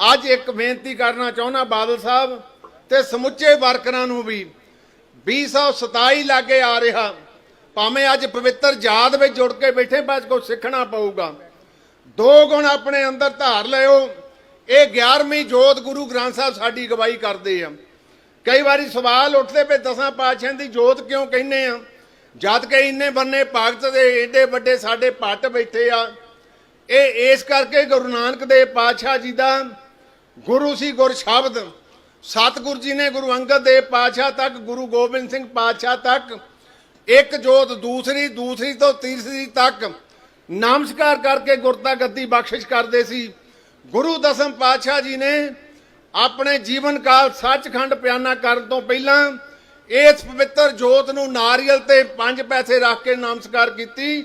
ਅੱਜ ਇੱਕ ਬੇਨਤੀ ਕਰਨਾ ਚਾਹੁੰਦਾ ਬਾਦਲ ਸਾਹਿਬ ਤੇ ਸਮੁੱਚੇ ਵਰਕਰਾਂ ਨੂੰ ਵੀ। 227 ਲਾਗੇ ਆ ਰਿਹਾ। ਭਾਵੇਂ ਅੱਜ ਪਵਿੱਤਰ ਯਾਦ ਵਿੱਚ ਜੁੜ ਕੇ ਬੈਠੇ ਬਾਅਦ ਕੁਝ ਸਿੱਖਣਾ ਪਊਗਾ। ਦੋ ਗੁਣ ਆਪਣੇ ਅੰਦਰ ਧਾਰ ਲਿਓ। ਇਹ 11ਵੀਂ ਜੋਤ ਗੁਰੂ ਗ੍ਰੰਥ ਸਾਹਿਬ ਸਾਡੀ ਗਵਾਹੀ ਕਰਦੇ ਆ। ਕਈ ਵਾਰੀ ਸਵਾਲ ਉੱਠਦੇ ਪਏ, ਦਸਾਂ ਪਾਤਸ਼ਾਹਾਂ ਦੀ ਜੋਤ ਕਿਉਂ ਕਹਿੰਦੇ ਆ? ਜਦ ਕਿ ਇੰਨੇ ਬੰਨੇ ਭਗਤ ਦੇ ਏਡੇ ਵੱਡੇ ਸਾਡੇ ਪੱਟ ਬੈਠੇ ਆ। ਇਹ ਇਸ ਕਰਕੇ ਗੁਰੂ ਨਾਨਕ ਦੇਵ ਪਾਤਸ਼ਾਹ ਜੀ ਦਾ ਗੁਰੂ ਸੀ ਗੁਰ ਸ਼ਬਦ। ਸਤਿਗੁਰ ਜੀ ਨੇ ਗੁਰੂ ਅੰਗਦ ਦੇਵ ਪਾਤਸ਼ਾਹ ਤੱਕ, ਗੁਰੂ ਗੋਬਿੰਦ ਸਿੰਘ ਪਾਤਸ਼ਾਹ ਤੱਕ, ਇੱਕ ਜੋਤ ਦੂਸਰੀ ਦੂਸਰੀ ਤੋਂ ਤੀਸਰੀ ਤੱਕ ਨਮਸਕਾਰ ਕਰਕੇ ਗੁਰਤਾ ਗੱਦੀ ਬਖਸ਼ਿਸ਼ ਕਰਦੇ ਸੀ। ਗੁਰੂ ਦਸਮ ਪਾਤਸ਼ਾਹ ਜੀ ਨੇ ਆਪਣੇ ਜੀਵਨ ਕਾਲ ਸੱਚਖੰਡ ਪਿਆਨਾ ਕਰਨ ਤੋਂ ਪਹਿਲਾਂ ਇਸ ਪਵਿੱਤਰ ਜੋਤ ਨੂੰ ਨਾਰੀਅਲ ਤੇ ਪੰਜ ਪੈਸੇ ਰੱਖ ਕੇ ਨਮਸਕਾਰ ਕੀਤੀ,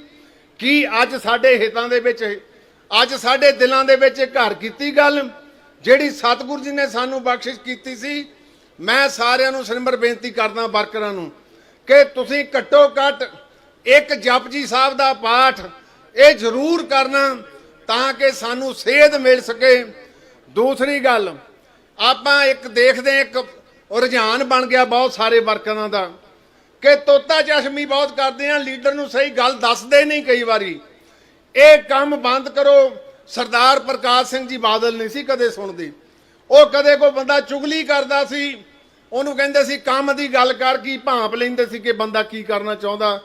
ਕੀ ਅੱਜ ਸਾਡੇ ਹਿੱਤਾਂ ਦੇ ਵਿੱਚ, ਅੱਜ ਸਾਡੇ ਦਿਲਾਂ ਦੇ ਵਿੱਚ ਘਰ ਕੀਤੀ ਗੱਲ ਜਿਹੜੀ ਸਤਿਗੁਰੂ ਜੀ ਨੇ ਸਾਨੂੰ ਬਖਸ਼ਿਸ਼ ਕੀਤੀ ਸੀ, ਮੈਂ ਸਾਰਿਆਂ ਨੂੰ ਸਿਮਰ ਬੇਨਤੀ ਕਰਦਾ ਵਰਕਰਾਂ ਨੂੰ ਕਿ ਤੁਸੀਂ ਘੱਟੋ ਘੱਟ ਇੱਕ ਜਪਜੀ ਸਾਹਿਬ ਦਾ ਪਾਠ ਇਹ ਜ਼ਰੂਰ ਕਰਨਾ ਤਾਂ ਕਿ ਸਾਨੂੰ ਸੇਧ ਮਿਲ ਸਕੇ। ਦੂਸਰੀ ਗੱਲ, ਆਪਾਂ ਇੱਕ ਦੇਖਦੇ ਹਾਂ, ਇੱਕ ਰੁਝਾਨ ਬਣ ਗਿਆ ਬਹੁਤ ਸਾਰੇ ਵਰਕਰਾਂ ਦਾ ਕਿ ਤੋਤਾ ਚਸ਼ਮੀ ਬਹੁਤ ਕਰਦੇ ਆ, ਲੀਡਰ ਨੂੰ ਸਹੀ ਗੱਲ ਦੱਸਦੇ ਨਹੀਂ ਕਈ ਵਾਰੀ। ਇਹ ਕੰਮ ਬੰਦ ਕਰੋ ਸਰਦਾਰ ਪ੍ਰਕਾਸ਼ ਸਿੰਘ ਜੀ ਬਾਦਲ ਨਹੀਂ ਸੀ ਕਦੇ ਸੁਣਦੇ। ਉਹ ਕਦੇ ਕੋਈ ਬੰਦਾ ਚੁਗਲੀ ਕਰਦਾ ਸੀ, ਉਹਨੂੰ ਕਹਿੰਦੇ ਸੀ, ਕੰਮ ਦੀ ਗੱਲ ਕਰ, ਕੀ ਭਾਂਪ ਲੈਂਦੇ ਸੀ ਕਿ ਬੰਦਾ ਕੀ ਕਰਨਾ ਚਾਹੁੰਦਾ।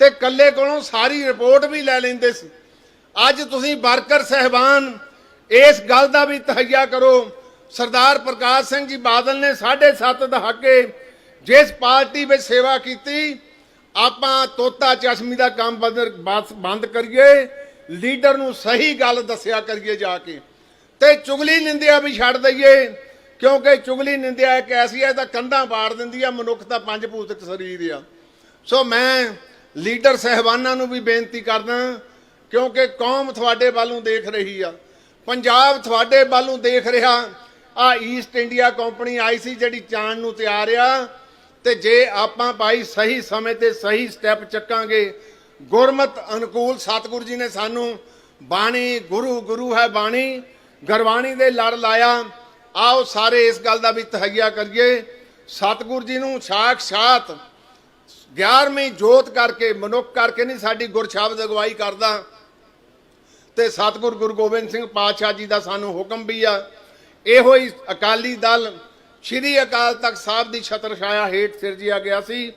ਤੇ ਕੱਲੇ ਕੋਲੋਂ ਸਾਰੀ ਰਿਪੋਰਟ ਵੀ ਲੈ ਲੈਂਦੇ ਸੀ। ਅੱਜ ਤੁਸੀਂ ਵਰਕਰ ਸਹਿਬਾਨ, ਇਸ ਗੱਲ ਦਾ ਵੀ ਤਹਈਆ ਕਰੋ, ਸਰਦਾਰ ਪ੍ਰਕਾਸ਼ ਸਿੰਘ ਜੀ ਬਾਦਲ ਨੇ 7.5 ਦਹਾਕੇ ਜਿਸ ਪਾਰਟੀ ਵਿੱਚ ਸੇਵਾ ਕੀਤੀ, ਆਪਾਂ ਤੋਤਾ ਚਸ਼ਮੀ ਦਾ ਕੰਮ ਬੰਦ ਬੰਦ ਕਰੀਏ ਲੀਡਰ ਨੂੰ ਸਹੀ ਗੱਲ ਦੱਸਿਆ ਕਰੀਏ ਜਾ ਕੇ। ਤੇ ਚੁਗਲੀ ਨਿੰਦਿਆ ਵੀ ਛੱਡ ਦਈਏ, ਕਿਉਂਕਿ ਚੁਗਲੀ ਨਿੰਦਿਆ ਇੱਕ ਐਸੀ ਹੈ, ਤਾਂ ਕੰਧਾਂ ਪਾੜ ਦਿੰਦੀ ਆ, ਮਨੁੱਖ ਦਾ ਪੰਜ ਭੂਤਕ ਸਰੀਰ ਆ। ਸੋ ਮੈਂ ਲੀਡਰ ਸਹਿਬਾਨਾਂ ਨੂੰ ਵੀ ਬੇਨਤੀ ਕਰਦਾ, ਕਿਉਂਕਿ ਕੌਮ ਤੁਹਾਡੇ ਵੱਲੋਂ ਦੇਖ ਰਹੀ ਆ। ਪੰਜਾਬ ਤੁਹਾਡੇ ਵੱਲੋਂ ਦੇਖ ਰਿਹਾ, ਆ ਈਸਟ ਇੰਡੀਆ ਕੰਪਨੀ ਆਈ ਸੀ ਜਿਹੜੀ ਚਾਣ ਨੂੰ ਤਿਆਰ ਆ, ਤੇ ਜੇ ਆਪਾਂ ਭਾਈ ਸਹੀ ਸਮੇਂ ਤੇ ਸਹੀ ਸਟੈਪ ਚੱਕਾਂਗੇ ਗੁਰਮਤ ਅਨੁਕੂਲ ਸਤਿਗੁਰੂ ਜੀ ਨੇ ਸਾਨੂੰ ਬਾਣੀ, ਗੁਰੂ ਗੁਰੂ ਹੈ ਬਾਣੀ ਗਰਵਾਣੀ ਦੇ ਲੜ ਲਾਇਆ। ਆਓ ਸਾਰੇ ਇਸ ਗੱਲ ਦਾ ਵੀ ਤਹਈਆ ਕਰੀਏ। ਸਤਿਗੁਰੂ ਜੀ ਨੂੰ ਸਾਖਸ਼ਾਤ 11ਵੀਂ ਜੋਤ ਕਰਕੇ, ਮਨੁੱਖ ਕਰਕੇ ਨਹੀਂ ਸਾਡੀ ਗੁਰਸ਼ਬਦ ਅਗਵਾਈ ਕਰਦਾ। ਤੇ ਸਤਿਗੁਰ ਗੁਰੂ ਗੋਬਿੰਦ ਸਿੰਘ ਪਾਤਸ਼ਾਹ ਜੀ ਦਾ ਸਾਨੂੰ ਹੁਕਮ ਵੀ ਆ। ਇਹੋ ਹੀ ਅਕਾਲੀ ਦਲ, ਸ਼੍ਰੀ ਅਕਾਲ ਤਖਤ ਸਾਹਿਬ ਦੀ ਛਤਰ ਛਾਇਆ ਹੇਠ ਸਿਰਜਿਆ ਗਿਆ ਸੀ।